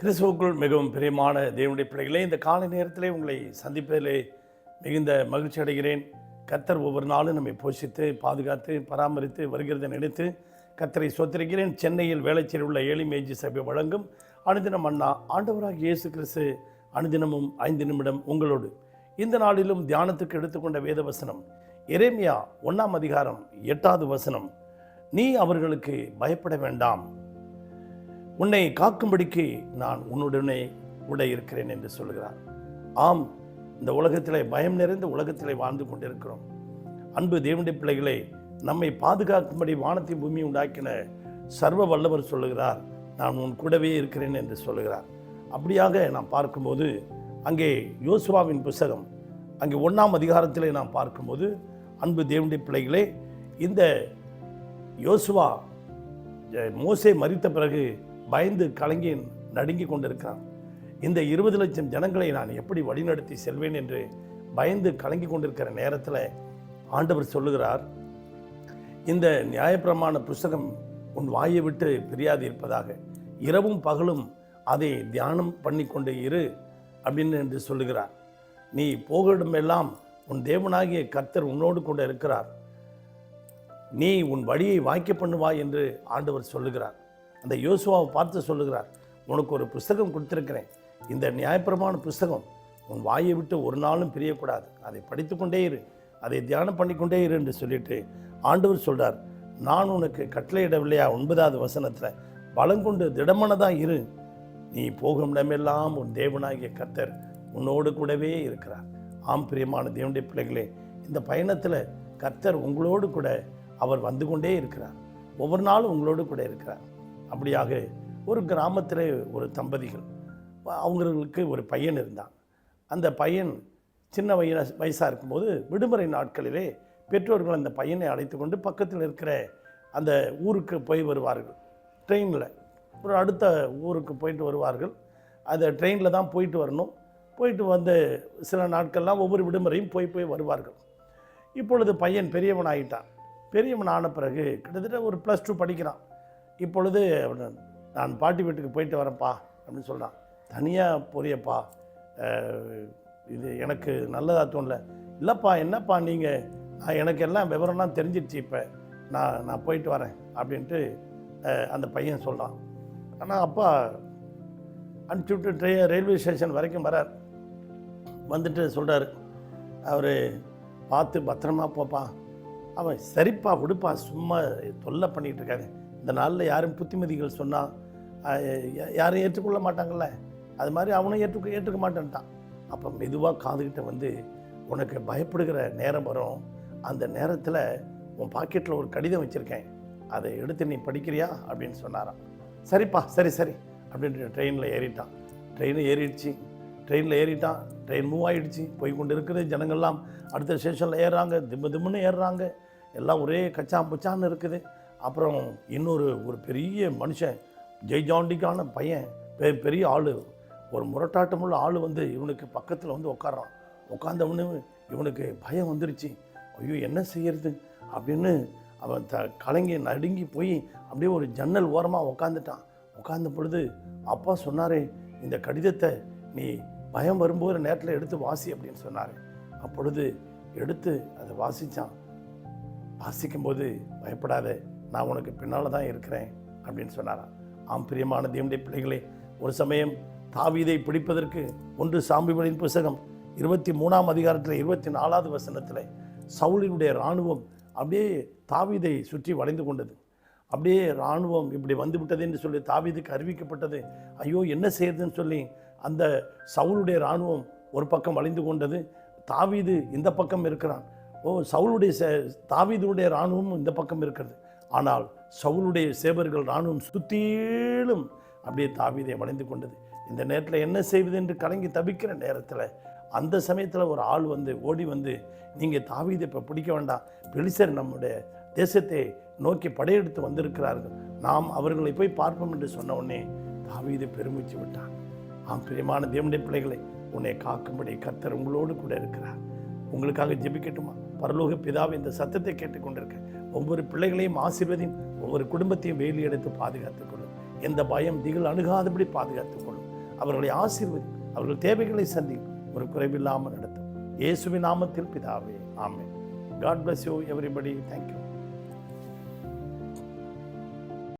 கிறிஸ்துவுக்குள் மிகவும் பிரியமான தேவனுடைய பிள்ளைகளே இந்த காலை நேரத்திலே உங்களை சந்திப்பதிலே மிகுந்த மகிழ்ச்சி அடைகிறேன். கர்த்தர் ஒவ்வொரு நாளும் நம்மை போஷித்து பாதுகாத்து பராமரித்து வருகிறதை நினைத்து கர்த்தரை சொத்திருக்கிறேன் சென்னையில் வேலைச்சேரி உள்ள ஏழி மேஜி சபை வழங்கும் அனுதினம் அண்ணா ஆண்டவராக இயேசு கிறிஸ்து அனுதினமும் ஐந்து நிமிடம் உங்களோடு. இந்த நாளிலும் தியானத்துக்கு எடுத்துக்கொண்ட வேத வசனம் எரேமியா ஒன்றாம் அதிகாரம் எட்டாவது வசனம் நீ அவர்களுக்கு பயப்பட வேண்டாம். உன்னை காக்கும்படிக்கு நான் உன்னுடனே கூட இருக்கிறேன் என்று சொல்கிறார். ஆம் இந்த உலகத்திலே பயம் நிறைந்த உலகத்திலே வாழ்ந்து கொண்டிருக்கிறோம். அன்பு தேவனுடைய பிள்ளைகளே நம்மை பாதுகாக்கும்படி வானத்தை பூமி உண்டாக்கின சர்வ வல்லவர் சொல்லுகிறார் நான் உன் கூடவே இருக்கிறேன் என்று சொல்லுகிறார். அப்படியாக நாம் பார்க்கும்போது அங்கே யோசுவாவின் புஸ்தகம் அங்கே ஒன்றாம் அதிகாரத்திலே நாம் பார்க்கும்போது அன்பு தேவனுடைய பிள்ளைகளே இந்த யோசுவா மோசை மோசே பிறகு பயந்து கலங்கி நடுங்கி கொண்டிருக்கிறான். இந்த இருபது லட்சம் ஜனங்களை நான் எப்படி வழிநடத்தி செல்வேன் என்று பயந்து கலங்கி கொண்டிருக்கிற நேரத்தில் ஆண்டவர் சொல்லுகிறார் இந்த நியாயப்பிரமாண புஸ்தகம் உன் வாயை விட்டு பிரியாது இருப்பதாக. இரவும் பகலும் அதை தியானம் பண்ணி கொண்டு இரு அப்படின்னு என்று சொல்லுகிறார். நீ போகிடமெல்லாம் உன் தேவனாகிய கர்த்தர் உன்னோடு கூட இருக்கிறார். நீ உன் வழியை வாய்க்க பண்ணுவாய் என்று ஆண்டவர் சொல்லுகிறார். அந்த யோசுவாவை பார்த்து சொல்லுகிறார் உனக்கு ஒரு புஸ்தகம் கொடுத்துருக்கிறேன். இந்த நியாயப்பிரமான புஸ்தகம் உன் வாயை விட்டு ஒரு நாளும் பிரியக்கூடாது. அதை படித்துக்கொண்டே இரு. அதை தியானம் பண்ணிக்கொண்டே இரு என்று சொல்லிட்டு ஆண்டவர் சொல்கிறார் நான் உனக்கு கட்டளையிடவில்லையா? ஒன்பதாவது வசனத்தில் பலங்கொண்டு திடமனதாக இரு. நீ போகும் இடமெல்லாம் உன் தேவனாகிய கத்தர் உன்னோடு கூடவே இருக்கிறார். ஆம் பிரியமான தேவனுடைய பிள்ளைகளே இந்த பயணத்தில் கர்த்தர் உங்களோடு கூட அவர் வந்து கொண்டே இருக்கிறார். ஒவ்வொரு நாளும் உங்களோடு கூட இருக்கிறார். அப்படியாக ஒரு கிராமத்தில் ஒரு தம்பதிகள் அவங்களுக்கு ஒரு பையன் இருந்தான். அந்த பையன் சின்ன வய வயசாக இருக்கும்போது விடுமுறை நாட்களிலே பெற்றோர்கள் அந்த பையனை அழைத்து கொண்டு பக்கத்தில் இருக்கிற அந்த ஊருக்கு போய் வருவார்கள். ட்ரெயினில் ஒரு அடுத்த ஊருக்கு போயிட்டு வருவார்கள். அந்த ட்ரெயினில் தான் போயிட்டு வரணும். போயிட்டு வந்து சில நாட்கள்லாம் ஒவ்வொரு விடுமுறையும் போய் போய் வருவார்கள். இப்பொழுது பையன் பெரியவன் ஆகிட்டான் பெரியவன் ஆன பிறகு கிட்டத்தட்ட ஒரு ப்ளஸ் டூ படிக்கிறான். இப்பொழுது நான் பாட்டி வீட்டுக்கு போயிட்டு வரேன்ப்பா அப்படின்னு சொல்கிறான் தனியாக போறியப்பா. இது எனக்கு நல்லதாக தோணல. இல்லைப்பா என்னப்பா நீங்கள் நான் எனக்கு எல்லாம் விவரம்லாம் தெரிஞ்சிடுச்சு இப்போ. நான் நான் போயிட்டு வரேன் அப்படின்ட்டு அந்த பையன் சொல்கிறான் ஆனால் அப்பா அனுப்பிச்சி விட்டு ட்ரெயின் ரயில்வே ஸ்டேஷன் வரைக்கும் வரார். வந்துட்டு சொல்கிறாரு அவர் பார்த்து பத்திரமா போப்பா. அவன் சரிப்பா விடுப்பா சும்மா தொல்லை பண்ணிகிட்டு இருக்காரு இந்த நாளில் யாரும் புத்திமதிகள் சொன்னால் யாரும் ஏற்றுக்கொள்ள மாட்டாங்கல்ல? அது மாதிரி அவனும் ஏற்றுக்க ஏற்றுக்க மாட்டேன்ட்டான். அப்போ மெதுவாக காதுகிட்ட வந்து உனக்கு பயப்படுகிற நேரம் வரும். அந்த நேரத்தில் உன் பாக்கெட்டில் ஒரு கடிதம் வச்சுருக்கேன். அதை எடுத்து நீ படிக்கிறியா? அப்படின்னு சொன்னாராம். சரிப்பா சரி சரி அப்படின்ட்டு ட்ரெயினில் ஏறிட்டான். ட்ரெயினில் ஏறிடுச்சு. ட்ரெயினில் ஏறிட்டான். ட்ரெயின் மூவ் ஆகிடுச்சு போய் கொண்டு இருக்கிறது ஜனங்கள்லாம். அடுத்த ஸ்டேஷனில் ஏறுறாங்க. திம்மு திம்முன்னு ஏறுறாங்க. எல்லாம் ஒரே கச்சான் புச்சான்னு இருக்குது. அப்புறம் இன்னொரு ஒரு பெரிய மனுஷன் ஜெய்ஜாண்டிக்கான பையன் பெ பெரிய ஆள். ஒரு முரட்டாட்டமுள்ள ஆள் வந்து இவனுக்கு பக்கத்தில் வந்து உட்கார்றான் உட்காந்தவனு இவனுக்கு பயம் வந்துருச்சு. ஐயோ என்ன செய்யறது? அப்படின்னு அவன் த கலங்கி நடுங்கி போய் அப்படியே ஒரு ஜன்னல் ஓரமாக உட்காந்துட்டான் உட்காந்த பொழுது அப்பா சொன்னாரே இந்த கடிதத்தை நீ பயம் வரும்போது நேரத்தில் எடுத்து வாசி அப்படின்னு சொன்னார். அப்பொழுது எடுத்து அதை வாசித்தான் வாசிக்கும்போது பயப்படாத நான் உனக்கு பின்னால் தான் இருக்கிறேன் அப்படின்னு சொன்னாராம். ஆம் பிரியமான தேவனுடைய பிள்ளைகளே ஒரு சமயம் தாவீதை பிடிப்பதற்கு ஒன்று சாம்பிபலின் புஸ்தகம் இருபத்தி மூணாம் அதிகாரத்தில் இருபத்தி நாலாவது வசனத்தில் சவுலினுடைய இராணுவம் அப்படியே தாவீதை சுற்றி வளைந்து கொண்டது. அப்படியே இராணுவம் இப்படி வந்துவிட்டது என்று சொல்லி தாவீதுக்கு அறிவிக்கப்பட்டது. ஐயோ என்ன செய்யறதுன்னு சொல்லி அந்த சவுளுடைய இராணுவம் ஒரு பக்கம் வளைந்து கொண்டது. தாவீது இந்த பக்கம் இருக்கிறான். ஓ சவுளுடைய சே தாவீதுடைய இராணுவமும் இந்த பக்கம் இருக்கிறது. ஆனால் சவுலுடைய சேவர்கள் ராணுவம் சுத்தியிலும் அப்படியே தாவீதை வளைந்து கொண்டது. இந்த நேரத்தில் என்ன செய்வது என்று கலங்கி தவிக்கிற நேரத்தில் அந்த சமயத்தில் ஒரு ஆள் வந்து ஓடி வந்து நீங்கள் தாவீதை இப்போ பிடிக்க வேண்டாம். பெலிசர் நம்முடைய தேசத்தை நோக்கி படையெடுத்து வந்திருக்கிறார்கள். நாம் அவர்களை போய் பார்ப்போம் என்று சொன்ன உடனே தாவீதை பெருமிச்சு விட்டான். ஆம் பிரியமான தேவனுடைய பிள்ளைகளை உன்னை காக்கும்படி கத்தர் உங்களோடு கூட இருக்கிறார். உங்களுக்காக ஜெபிக்கட்டுமா? பரலோக பிதாவை இந்த சத்தத்தை கேட்டுக்கொண்டிருக்க. ஒவ்வொரு பிள்ளைகளையும் ஆசீர்வதியும் ஒவ்வொரு குடும்பத்தையும் வேலி எடுத்து பாதுகாத்துக் கொள்ளும். எந்த பயம் திகில் அணுகாதபடி பாதுகாத்துக் கொள்ளும். அவர்களை ஆசீர்வதி அவர்கள் தேவைகளை சந்தி ஒரு குறைவில்லாமல் நடத்தும். இயேசுவின் நாமத்தில் பிதாவே ஆமே God bless you everybody thank you